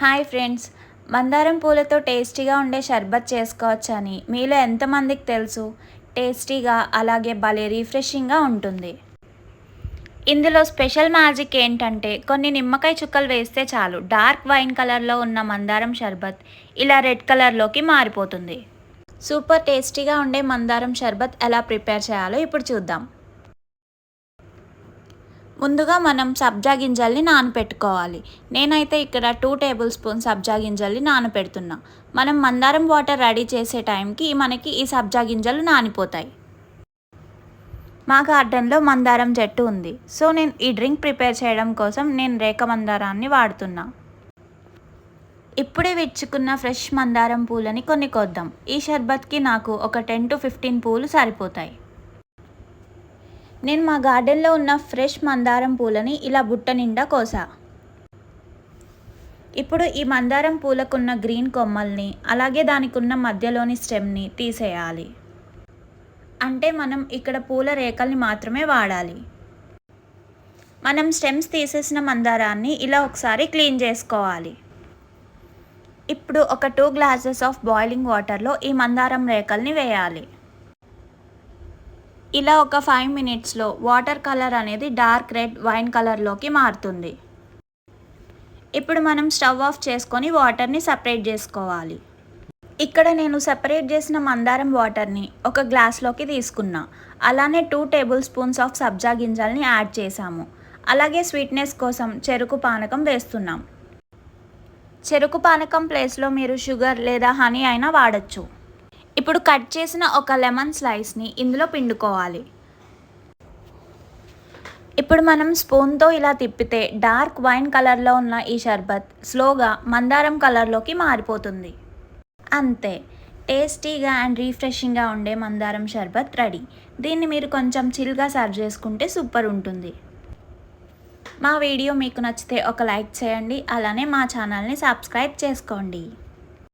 Hi friends. మందారం పూలతో టేస్టీగా ఉండే షర్బత్ చేసుకోవచ్చని మీలో ఎంతమందికి తెలుసు? టేస్టీగా అలాగే భలే రిఫ్రెషింగ్గా ఉంటుంది. ఇందులో స్పెషల్ మ్యాజిక్ ఏంటంటే కొన్ని నిమ్మకాయ చుక్కలు వేస్తే చాలు డార్క్ వైన్ కలర్లో ఉన్న మందారం షర్బత్ ఇలా రెడ్ కలర్లోకి మారిపోతుంది. సూపర్ టేస్టీగా ఉండే మందారం షర్బత్ ఎలా ప్రిపేర్ చేయాలో ఇప్పుడు చూద్దాం. ముందుగా మనం సబ్జా గింజల్ని నానపెట్టుకోవాలి. నేనైతే ఇక్కడ టూ టేబుల్ స్పూన్ సబ్జా గింజల్ని నానపెడుతున్నా. మనం మందారం వాటర్ రెడీ చేసే టైంకి మనకి ఈ సబ్జా గింజలు నానిపోతాయి. మా గార్డెన్లో మందారం చెట్టు ఉంది. సో నేను ఈ డ్రింక్ ప్రిపేర్ చేయడం కోసం నేను రేఖ మందారాన్ని వాడుతున్నా. ఇప్పుడే విచ్చుకున్న ఫ్రెష్ మందారం పూలని కొన్ని కొద్దాం. ఈ షర్బత్కి నాకు ఒక టెన్ టు ఫిఫ్టీన్ పూలు సరిపోతాయి. నేను మా గార్డెన్లో ఉన్న ఫ్రెష్ మందారం పూలని ఇలా బుట్ట నిండా కోసా. ఇప్పుడు ఈ మందారం పూలకున్న గ్రీన్ కొమ్మల్ని అలాగే దానికి ఉన్న మధ్యలోని స్టెమ్ని తీసేయాలి. అంటే మనం ఇక్కడ పూల రేఖల్ని మాత్రమే వాడాలి. మనం స్టెమ్స్ తీసేసిన మందారాన్ని ఇలా ఒకసారి క్లీన్ చేసుకోవాలి. ఇప్పుడు ఒక టూ గ్లాసెస్ ఆఫ్ బాయిలింగ్ వాటర్లో ఈ మందారం రేఖల్ని వేయాలి. ఇలా ఒక ఫైవ్ మినిట్స్లో వాటర్ కలర్ అనేది డార్క్ రెడ్ వైన్ కలర్లోకి మారుతుంది. ఇప్పుడు మనం స్టవ్ ఆఫ్ చేసుకొని వాటర్ని సపరేట్ చేసుకోవాలి. ఇక్కడ నేను సెపరేట్ చేసిన మందారం వాటర్ని ఒక గ్లాస్లోకి తీసుకున్నా. అలానే టూ టేబుల్ స్పూన్స్ ఆఫ్ సబ్జా గింజల్ని యాడ్ చేసాము అలాగే స్వీట్నెస్ కోసం చెరుకు పానకం వేస్తున్నాం. చెరుకు పానకం ప్లేస్లో మీరు షుగర్ లేదా హనీ అయినా వాడచ్చు. ఇప్పుడు కట్ చేసిన ఒక లెమన్ స్లైస్ని ఇందులో పిండుకోవాలి. ఇప్పుడు మనం స్పూన్తో ఇలా తిప్పితే డార్క్ వైన్ కలర్లో ఉన్న ఈ షర్బత్ స్లోగా మందారం కలర్లోకి మారిపోతుంది. అంతే టేస్టీగా అండ్ రీఫ్రెషింగ్గా ఉండే మందారం షర్బత్ రెడీ. దీన్ని మీరు కొంచెం చిల్గా సర్వ్ చేసుకుంటే సూపర్ ఉంటుంది. మా వీడియో మీకు నచ్చితే ఒక లైక్ చేయండి అలానే మా ఛానల్ని సబ్స్క్రైబ్ చేసుకోండి.